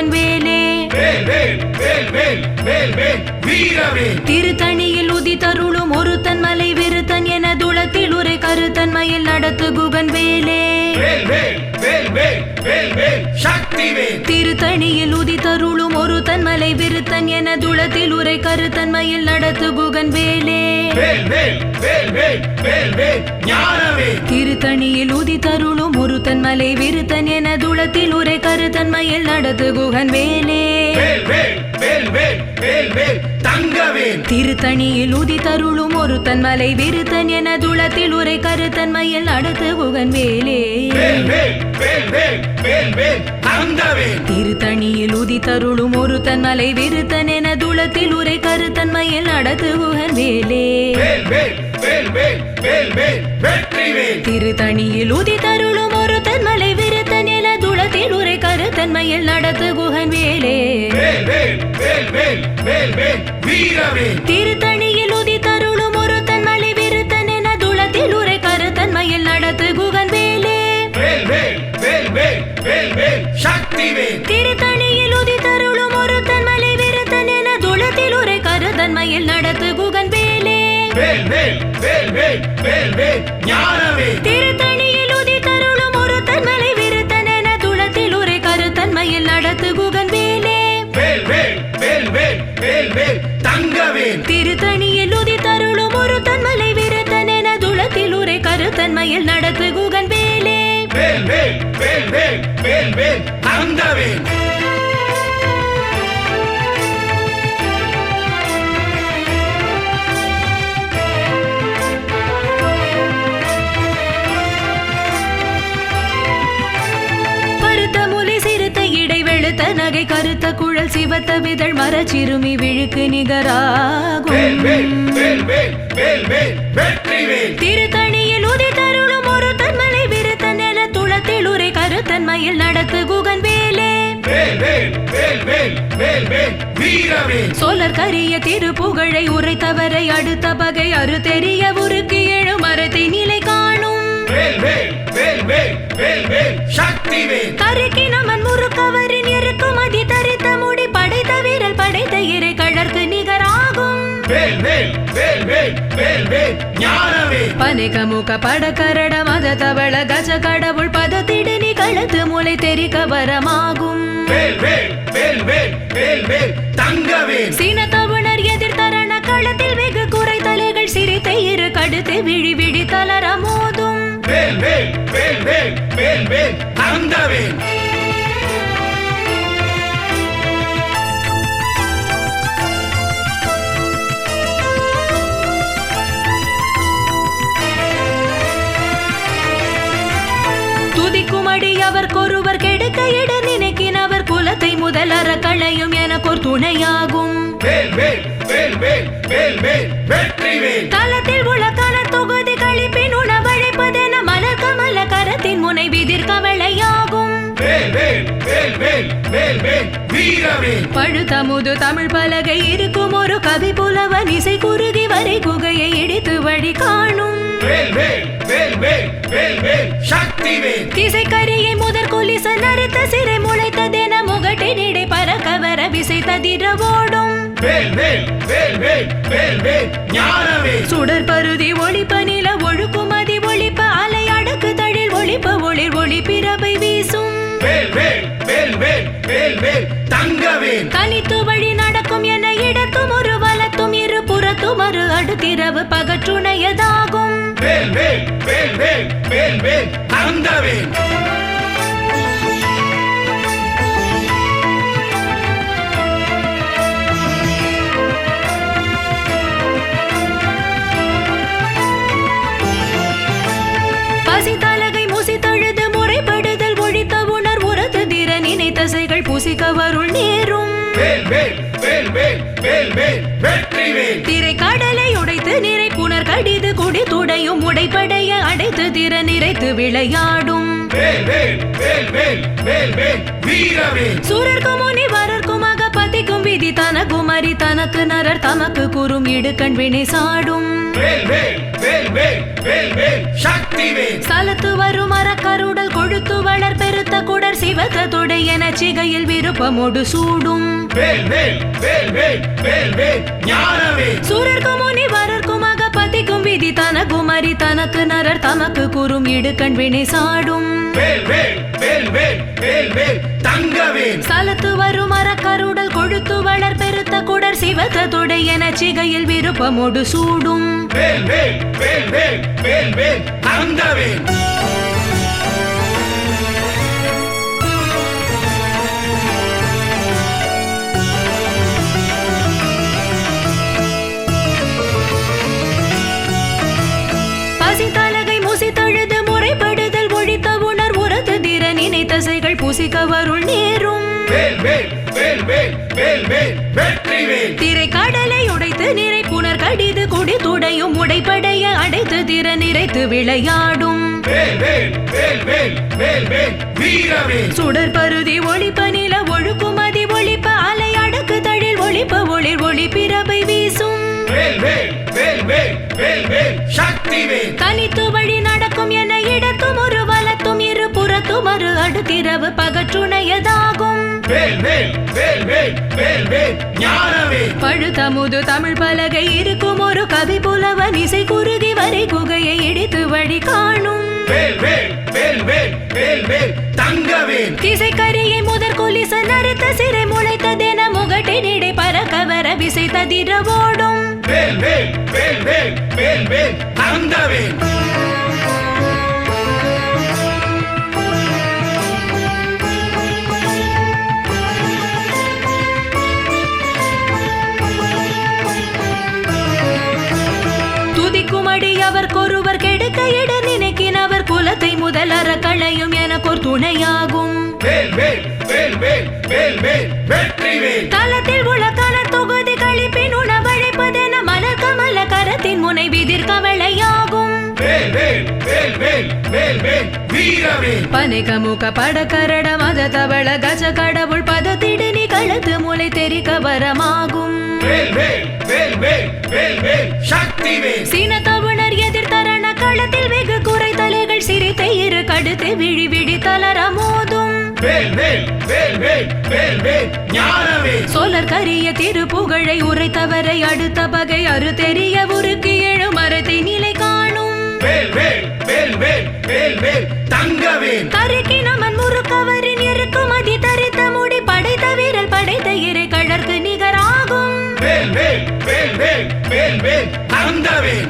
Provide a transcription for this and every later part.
குகன் வேலே. திருத்தணியில் உதித்தருளும் ஒரு தன்மலை விருத்தன் என துளத்தில் உரை கருத்தன்மையில் நடத்து குகன் வேலே திருத்தணியில் உதித்தருளும் ஒரு தன்மலை விருத்தன் என துளத்தில் உரை கருத்தன்மையில் நடத்து குகன் வேலே திருத்தணியில் உதித்தருளும் ஒரு தன்மலை விருத்தன் என துளத்தில் உரை கருத்தன்மையில் நடத்து குகன் வேலே திருத்தணியில் உதித்தருளும் ஒரு தன்மலை விருத்தன் என துளத்தில் உரை கருத்தன்மையில் நடத்து குகன் வேலே வேல் வேல் வேல் வேல் வேல் வேல் தங்கவேல் திருத்தணியில் உதித்தருளும் ஒரு தன்மலை விருத்தன் என துளத்தில் உரை கருத்தன்மையில் நடத்து குகன் வேலே வேல் வேல் வேல் வேல் வேல் வேல் வெற்றிவேல் திருத்தணியில் உதித்தருளும் ஒரு தன்மலை விருத்தன் என துளத்தில் உரை கருத்தன்மையில் நடத்து குகன் வேலே வேல் வேல் வேல் வேல் ஒரு தன்மலை துளத்தில் உரை கருத்தன்மையில் நடத்து குகன் வேலே. வேல் வேல் வேல் வேல் வேல் வேல் தங்கவேல் திருத்தணியில் ஒரு தன்மலை துளத்தில் உரை கருத்தன்மையில் நடத்து குகன் வேலே. வேல் தங்கவேல் இடை வெளுத்த நகை கருத்த குழல் சிவத்த விதழ் மரச்சிறுமி விழுக்கு நிகராகும் திருத்தணியில் உதித்தருளும் ஒரு தன்மலை விருத்தன் என துளத்தில் உரை கருத்தன்மையில் நடத்து குகன் வேலே சோழர் கரிய திருப்புகழை உரைத்தவரை அடுத்த பகை அறுதெறிய உருக்கு எழு மரத்தை நிலை காணும் கருக்கி நமன் முறுக்கவரின் இறக்குமதி தரித்த முடி படைத்த வீரல் படைத்த இறை கழற்கு நிகராகும் பனைகமுக படக்கரட மத தவள கஜ கடவுள் பதத்திடு நீ கழுத்து மூளை தெரிக்க வரமாகும் வேல் வேல் வேல் வேல் வேல் வேல் தங்கவேல் சீனத்தவணர் எதிர்த்தரண களத்தில் வெகு குறை தலைகள் சிரித்த இரு கடுத்து விழி விழி தளர மோதும் வேல் வேல் வேல் வேல் வேல் வேல் துதிக்குமடி இட நினைக்கினவர் குலத்தை முதலற களையும் எனக்கொரு துணையாகும் உள்ள கல தொகுதி கழிப்பின் உணவழைப்பதென மலர் கமல கரத்தின் முனை விதிர் கவலையாகும் பழுத்தமுது தமிழ் பலகை இருக்கும் ஒரு கவி புலவன் இசை குறுகி வரை குகையை இடித்து வழி காணும் வேல் வேல் வேல் வேல் வேல் வேல் சக்திவேல் திசைக்கரியை முதற் கொலிச நறுத்த சிறை முளைத்ததென முகட்டினிடை பறக்க வர விசை ததிர ஓடும் வேல் வேல் வேல் வேல் வேல் வேல் ஞானவேல் சுடர் பருதி ஒளிப்ப நில ஒழுக்குமதி ஒளிப்ப அலை அடக்கு தழில் ஒளிப்ப ஒளிர் ஒளி பிறவை வீசும் வேல் வேல் வேல் வேல் வேல் வேல் தங்கவேல் தனித்து வழி நடக்கும் என இடத்தும் ஒரு வலத்தும் இரு புறத்தும் ஒரு அடுத்திரவு பகற்றுணையதாகும் வேல் வேல் வேல் வேல் வேல் வேல் தங்கவேல் பசி தலகை முசித்தழுது முறைப்படுதல் ஒழித்த உணர் உரத்து திற நினைத்தசைகள் புசிக்க வருள் நேரும் வேல் வேல் வேல் வேல் வேல் வேல் திரை கடலை உடைத்து நிறை புனர் கடிது குடி துடையும் உடைப்படைய அடைத்து திற நிறைத்து விளையாடும் சூரர்க்கும் முனிவரர்க்கும் அகப்பதிக்கும் விதி தனக்கும் அறி தனக்கு நரர் தமக்கு குறும் இடுக்கண் வினை சாடும் சலத்து வரும் மரக்கருடல் கொழுத்து வளர் பெருத்த குடர் சிவத்த தொடை என சிகையில் விருப்பமோடு சூடும் வேல் வேல் வேல் அகப்பதிக்கும் விதி தனக்குமரி தனக்கு நரர் தமக்கு குறும் இடுக்கண் வினை சாடும் சலத்து வரும் மரக்கருடல் கொழுத்து வளர் பெருத்த குடர் சிவத்த தொடை என சிகையில் விருப்பமோடு சூடும் வேல் வேல் வேல் வேல் வேல் வேல் தங்கவேல் புசிக்கவருள் நேரும் திரை கடலை உடைத்து நிறை புனர் கடிது குடி துடையும் உடைப்படைய அடைத்து திற நிறைத்து விளையாடும் சுடர் பருதி ஒளிப்ப நில ஒழுக்குமதி ஒளிப்ப அலை அடக்கு தழில் ஒளிப்ப ஒளிர் ஒளி பிறவை வீசும் வேல் ஒரு அடுத்திரவு பகற்றுணையதாகும் பழுத்தமுது தமிழ் பலகை இருக்கும் ஒரு கவி புலவன் இசை குறுகி வரை குகையை இடித்து வழி காணும் திசைக்கரியை முதற் கொலிச நறுத்த சிறை முளைத்ததென முகட்டினிடை பறக்க வர விசை ததிர ஓடும் குலத்தை முதல் அறக்களையும் எனக்கொரு துணையாகும் தலத்தில் உள்ள கலர் தொகுதி கழிப்பின் உணவழைப்பதென மலர் கமல கரத்தின் முனை விதிர் கவலையாகும் பனைகமுக படக்கரட மத தவள கஜ கடவுள் பதத்திடு நீ கழுத்து முளை தெரிக்க வரமாகும் சக்திவேல் சீனத்தவுணர் எதிர்த்தரண களத்தில் வெகு தலைகள் சிரித்த இரு கடுத்து விழி விழி தளர மோதும் சோழர் கரிய திருப்புகழை உரைத்தவரை அடுத்த பகை அறு தெரிய உருக்கு எழு மரத்தை நிலை காணும் கருக்கினமன் முறுக்கவரின் இறுக்குமதி தரித்த முடி படைத்த வீரல் படைத்த இறை கழற்கு நிகராகும் வேல் வேல் வேல் வேல் வேல் வேல் தங்கவேல்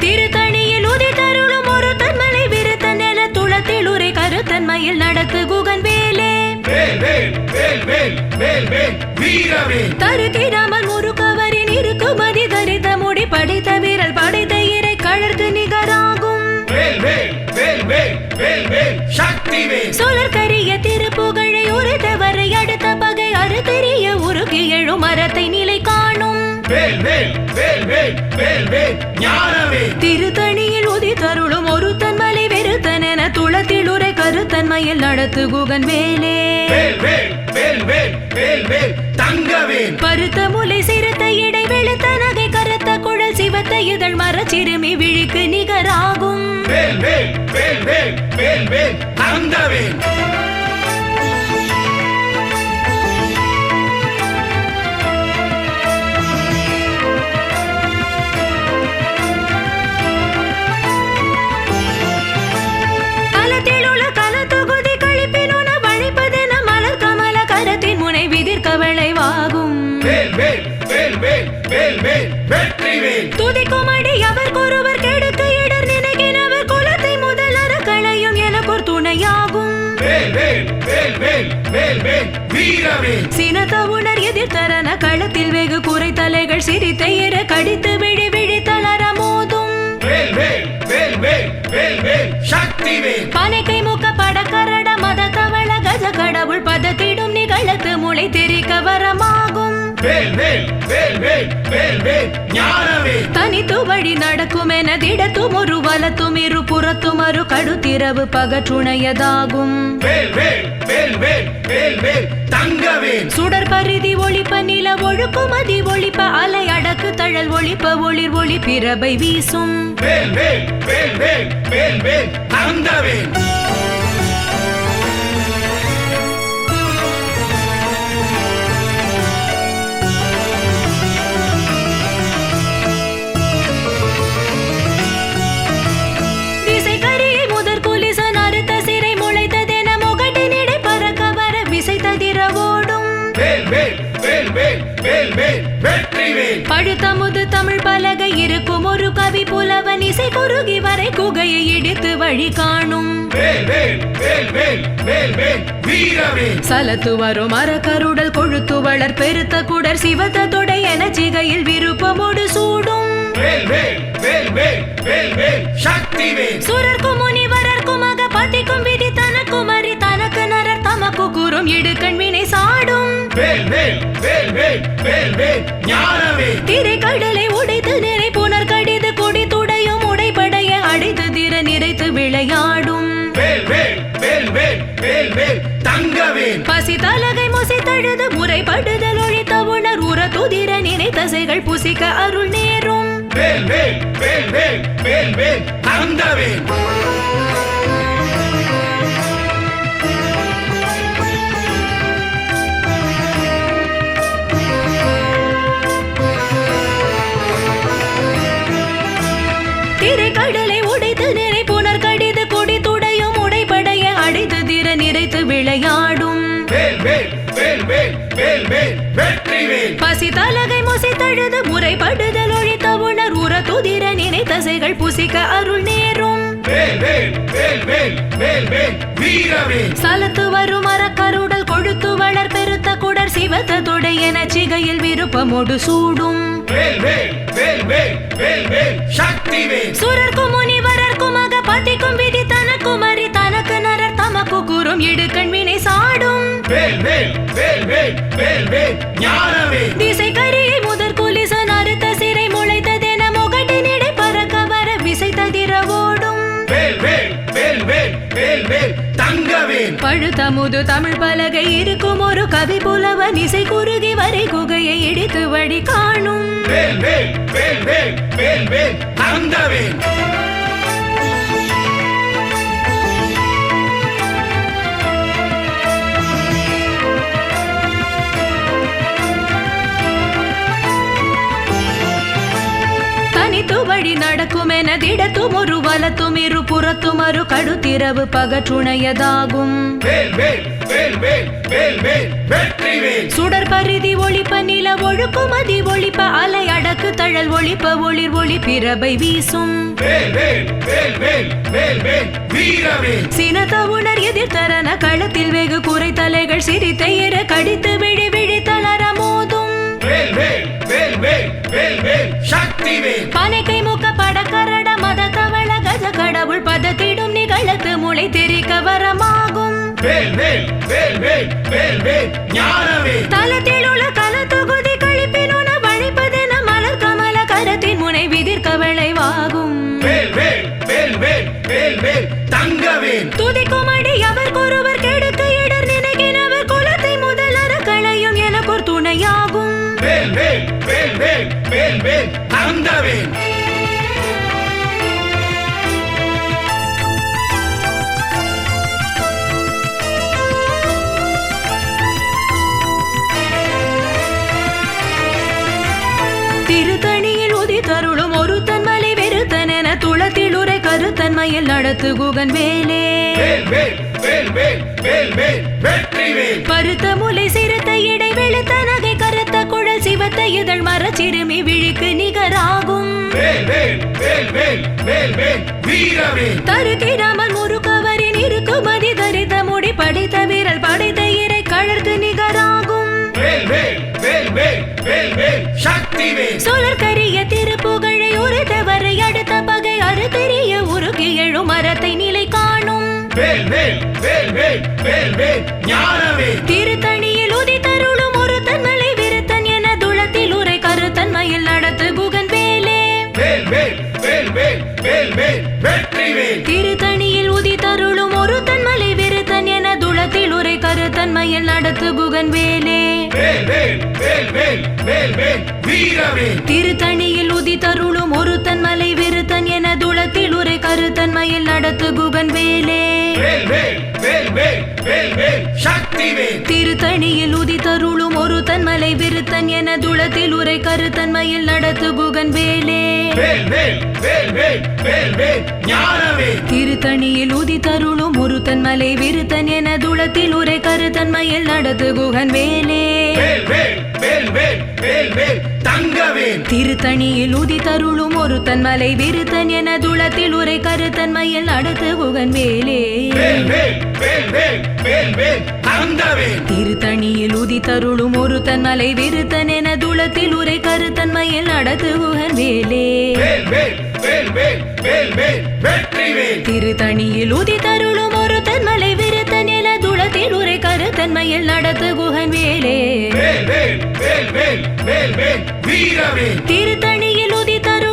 திருத்தணியில் உதித்தருளும் ஒரு தன்மலை விருத்த நில துளத்தில் உரை கருத்தன்மையில் நடத்து குகன் வேலே தருகிராமன் முறுக்கவரின் இருக்குமதி தரித்த முடி படைத்த வீரல் படைத்த இறை கழற்கு நிகராகும் வேல் வேல் வேல் வேல் வேல் வேல் சக்திவேல் சோழர் கரிய திருப்புகழை உரைத்தவரை அடுத்த பகை அறுதெறிய உருகி எழும் மரத்தை நிலை காணும் வேல் வேல் வேல் வேல் வேல் வேல் ஞானவேல் திருத்தணியில் உதித்தருளும் ஒரு தன்மலை வெறுத்தன் என துளத்தில் உரை கருத்தன்மையில் நடத்து குகன் வேலே வேல் வேல் வேல் வேல் வேல் வேல் தங்கவேல் பருத்த முலை சிறுத்த இடை வெளுத்த நகை கருத்த குழல் சிவத்த இதழ் மரச்சிறுமி விழிக்கு நிகராகும் வேல் வேல் வேல் வேல் வேல் வேல் தங்கவேல் வேல் வேல் வேல் வேல் வேல் கெடுக்க இடர் குலத்தை எனக்கொரு துணையாகும் வேல் வேல் வேல் வேல் வேல் வேல் வீரவேல் சினத்த உணர் எதிர்த்தரன களத்தில் வெகு குறை தலைகள் சிரித்த இர கடித்து விழி விழி தளர மோதும் வேல் வேல் வேல் வேல் வேல் வேல் சக்திவேல் பனைக்கை முக்க படக்கரட மத தவள கஜ கடவுள் பதத்திடும் நிகழத்து முளை தெரிக்க வரமாகும் வேல் வேல் வேல் வேல் வேல் வேல் ஞானவேல் தனித்து வழி நடக்குமென திடத்தும் ஒரு வலத்தும் இரு புறத்தும் அரு கடுத்திரவு பகற்றுணையதாகும் வேல் வேல் வேல் வேல் வேல் வேல் தங்கவேல் சுடர் பரிதி ஒளிப்ப நில ஒழுக்குமதி ஒளிப்ப அலை அடக்கு தழல் ஒளிப்ப ஒளிர் ஒளி பிறபை வீசும் வேல் வேல் வேல் வேல் வேல் வேல் தங்கவேல் கவி புலவன் இசை குறுகி வரை குகையை இடித்து வழி காணும் சலத்து வரும் மரக்கருடல் கொழுத்து வளர் பெருத்த குடர் சிவத்த தொடை என சிகையில் விருப்பமோடு சூடும் சுரர்க்கும் முனிவரர்க்கும் அக பதிக்கும் விதி தனக்கும் அறி தனக்கு நரர் தமக்கு கூறும் இடுக்கண் வினை சாடும் வேல் வேல் வேல் வேல் வேல் வேல் ஞானவேல் திரை கடலை உடைத்து பசி தலகை முசை தழுது முறைப்படுதல் ஒழித்த உணர் உற துதிர நினைத்தசைகள் புசிக்க அருள் நேரும். வேல் வேல் வேல் வேல் வேல் வேல் தங்கவேல் திரை பசி தலகை முசை தழுது முறைப்படுதல் ஒழித்த உணர் உற துதிர நினைத்தசைகள் புசிக்க அருள் நேரும் சலத்து வரும் மரக்கருடல் கொழுத்து வளர் பெருத்த குடர் சிவத்த தொடை என சிகையில் விருப்பமோடு சூடும் சுரர்க்கும் முனிவரர்க்கும் அக பதிக்கும் விதி தனக்கும் அறி தமக்கு கூறும் இடுக்கண் வினை சாடும் திசை கரியை முதற் குலிசன் அறுத்த சிறை முளைத்ததென முகட்டினிடை பறக்க வர விசை ததிர ஓடும் தங்கவேல் பழுத்தமுது தமிழ் பலகை இருக்கும் ஒரு கவி புலவன் இசை குறுகி வரை குகையை இடித்து வழி காணும் வேல் வேல் வேல் வேல் வேல் வேல் தங்கவேல் வழி நடக்குமென திடத்தும் ஒரு வலத்தும் இரு புறத்தும் அரு கடுத்திரவு பகற்றுணையதாகும் சுடர் பரிதி ஒளிப்ப நில ஒழுக்குமதி ஒளிப்ப அலை அடக்கு தழல் ஒளிப்ப ஒளிர் ஒளி பிறபை வீசும் சினத்த உணர் எதிர்த்தரன களத்தில் வெகு குறை தலைகள் சிரித்த இர கடித்து விழி விழி தளர மோதும் வேல் வேல் வேல் வேல். வேல் வேல். பனைக்கை முக்க படக்கரட மத தவள கஜ கடவுள் பதத்திடும் நிகழத்து முளை தெரிக்க வரமாகும். வேல் வேல் வேல் வேல் வேல் வேல். ஞானவேல் தலத்தில் உள்ள தங்கவேல் திருத்தணியில் உதி தருளும் ஒரு தன்மலை வெறுத்தன் என துளத்தில் உரை கருத்தன்மையில் நடத்து குகன் வேலே. பருத்த முலை சிறுத்த இடை வெளுத்த நகை சிவத்த இதழ் மரச்சிறுமி விழிக்கு நிகராகும் தருகிராமல் முருகவரின் இருக்குமதி தரித்த முடி படைத்த வீரல் படைத்த இறை கழற்கு நிகராகும் சுழற்கரிய திருப்புகழை உரைத்தவரை அடுத்த பகை அறுத்தெறிய உருகி எழும் மரத்தை நிலை காணும் வேல் வேல் வேல் வேல் வேல் வேல் ஞானவேல் திருத்தணியில் உதித்தருளும் ஒரு தன்மலை விருத்தன் என துளத்தில் உரை கருத்தன்மையில் நடத்து குகன் வேலே திருத்தணியில் உதித்தருளும் ஒரு தன்மலை விருத்தன் என துளத்தில் உரை கருத்தன்மையில் நடத்து குகன் வேலே வேல் வேல் வேல் வேல் வேல் வேல் சக்திவேல் திருத்தணியில் உதித்தருளும் ஒரு தன்மலை விருத்தன் என துளத்தில் உரை கருத்தன்மையில் நடத்து குகன் வேலே திருத்தணியில் உதித்தருளும் ஒரு தன்மலை விருத்தன் என துளத்தில் உரை கருத்தன்மையில் நடத்து குகன் வேலே திருத்தணியில் உதித்தருளும் ஒரு தன்மலை விருத்தன் என துளத்தில் உரை கருத்தன்மையில் நடத்து குகன் வேலே திருத்தணியில் உதித்தருளும் ஒரு தன்மலை விருத்தன் என துளத்தில் உரை கருத்தன்மையில் நடத்து குகன் வேலே திருத்தணியில் உதித்தருளும் ஒரு தன்மலை விருத்தன் என துளத்தில் உரை கருத்தன்மையில் நடத்து குகன் வேலே திருத்தணியில் உதித்தருளும் ஒரு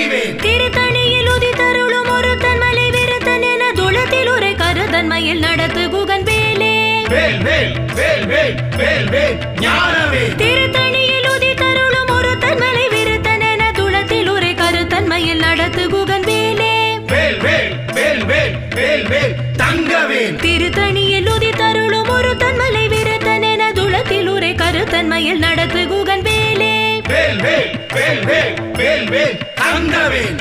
சக்திவேல் திருத்தணியில் உதித்தருளும் ஒரு தன்மலை விருத்தன் என துளத்தில் உரை கருத்தன்மையில் நடத்து குகன் வேலே வேல் வேல் வேல் வேல் வேல் வேல் ஞானவேல் திருத்தணியில் உதித்தருளும் ஒரு தன்மலை விருத்தன் என துளத்தில் உரை கருத்தன்மையில் நடத்து குகன் வேலே வேல் வேல் வேல் வேல் வேல் வேல் தங்கவேல் திருத்தணியில் உதித்தருளும் ஒரு தன்மலை விருத்தன் என துளத்தில் உரை கருத்தன்மையில் நடத்து குகன் வேலே வேல் வேல் வேல் வேல் வேல் வேல் தங்கவேல்